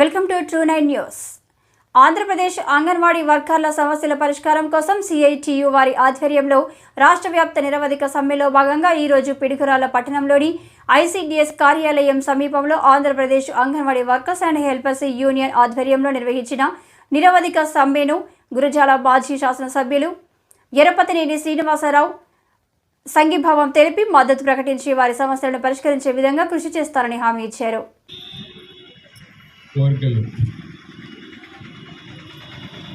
Welcome to true nine news. Andhra Pradesh Anganwadi వర్గాల సమస్యల పరిష్కారం కోసం సిఐటియు వారి ఆధ్వర్యంలో రాష్ట్ర వ్యాప్త నిరవధిక సమ్మెలో భాగంగా ఈరోజు పిడుగురాల పట్టణంలోని ఐసీడీఎస్ కార్యాలయం సమీపంలో Andhra Pradesh Anganwadi workers and helpers union ఆధ్వర్యంలో నిర్వహించిన నిరవధిక సమ్మెను గురజాల మాజీ శాసనసభ్యులు ఎరపతినేని శ్రీనివాసరావు సంఘీభావం తెలిపి మద్దతు ప్రకటించి వారి సమస్యలను పరిష్కరించే విధంగా కృషి చేస్తారని హామీ ఇచ్చారు. కోరికలు.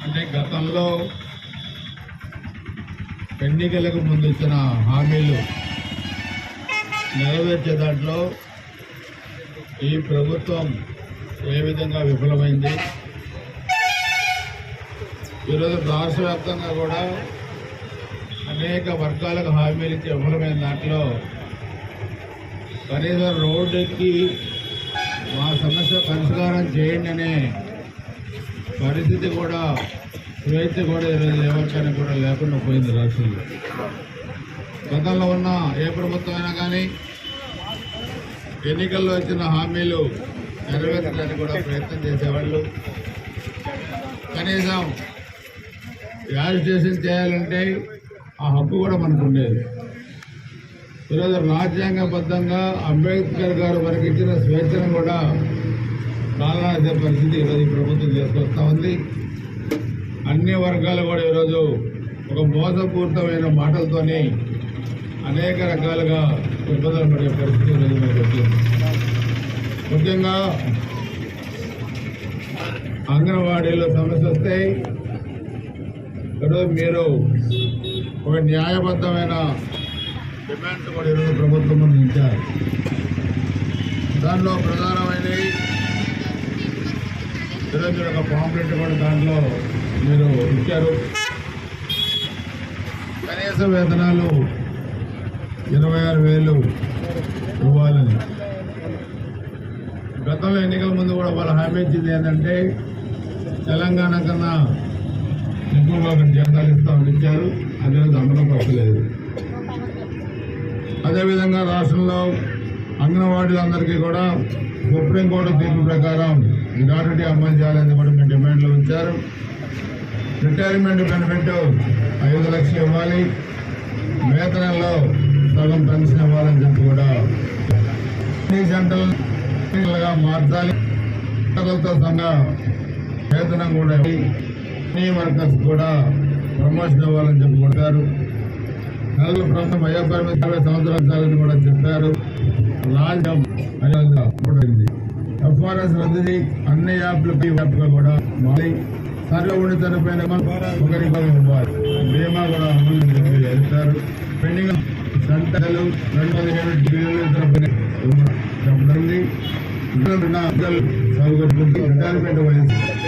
అంటే గతంలో ఎన్నికలకు ముందు ఇచ్చిన హామీలు నెరవేర్చే దాంట్లో ఈ ప్రభుత్వం ఏ విధంగా విఫలమైంది? ఈరోజు రాష్ట్ర వ్యాప్తంగా కూడా అనేక వర్గాలకు హామీలు ఇచ్చి విఫలమైన దాంట్లో కనీసం రోడ్డుకి మా సమస్య పరిష్కారం చేయండి అనే పరిస్థితి కూడా స్వేచ్ఛ కూడా ఈరోజు లేవచ్చానికి కూడా లేకుండా పోయింది రాష్ట్రంలో. గతంలో ఉన్న ఏ ప్రభుత్వం అయినా కానీ ఎన్నికల్లో ఇచ్చిన హామీలు నెరవేర్చడానికి కూడా ప్రయత్నం చేసేవాళ్ళు. కనీసం యాజిటేషన్ చేయాలంటే ఆ హక్కు కూడా మనకు ఉండేది. ఈరోజు రాజ్యాంగబద్ధంగా అంబేద్కర్ గారు మనకి ఇచ్చిన స్వేచ్ఛను కూడా కాలనాడే పరిస్థితి ఈరోజు ఈ ప్రభుత్వం చేసుకొస్తూ ఉంది. అన్ని వర్గాలు కూడా ఈరోజు ఒక మోసపూరితమైన మాటలతోని అనేక రకాలుగా ఇబ్బందులు పడే పరిస్థితి ఈరోజు మనకు వచ్చింది. ముఖ్యంగా అంగన్వాడీలో సమస్య వస్తే ఈరోజు మీరు ఒక న్యాయబద్ధమైన డిమాండ్ కూడా ఈరోజు ప్రభుత్వం అందించారు దానిలో ప్రధానమైనవి ఈరోజు ఒక పాంప్లెట్ కూడా దాంట్లో మీరు ఇచ్చారు. కనీస వేతనాలు ఇరవై ఆరు వేలు ఇవ్వాలని. గతంలో ఎన్నికల ముందు కూడా వాళ్ళు హామీ ఇచ్చింది ఏంటంటే తెలంగాణ కన్నా ఎక్కువగా అక్కడ జీతాలు ఇస్తామని ఇచ్చారు అనేది అమలు పరచలేదు అదేవిధంగా రాష్ట్రంలో అంగన్వాడీలందరికీ కూడా సుప్రీంకోర్టు తీర్పు ప్రకారం గ్రాట్యుటీ అమలు చేయాలని కూడా మేము డిమాండ్లో ఉంచారు. రిటైర్మెంట్ బెనిఫిట్ ఐదు లక్షలు ఇవ్వాలి. వేతనంలో సగం పెన్షన్ ఇవ్వాలని చెప్పి కూడా అన్ని సెంటర్లుగా మార్చాలి. ఉద్యోగులతో సంఘ వేతనం కూడా వర్కర్స్ కూడా ప్రమోషన్ ఇవ్వాలని చెప్పి కొట్టారు నలుగురు ప్రభుత్వం వయోపరిమితి ఇరవై సంవత్సరాల చాలని కూడా చెప్పారు. రాజ్యం అయింది ఎఫ్ఆర్ఎస్ రద్దు అన్ని యాప్లకి యాప్గా కూడా మారి సర్వే ఉండి పైన ఒకరికి ఇవ్వాలి బీమా కూడా అమలు చేస్తారు పెండింగ్ సెంటర్లు రెండు వందల ట్రిలియన్లు ఇతర చెప్పడం సౌకర్యం రిటైర్మెంట్ వయసు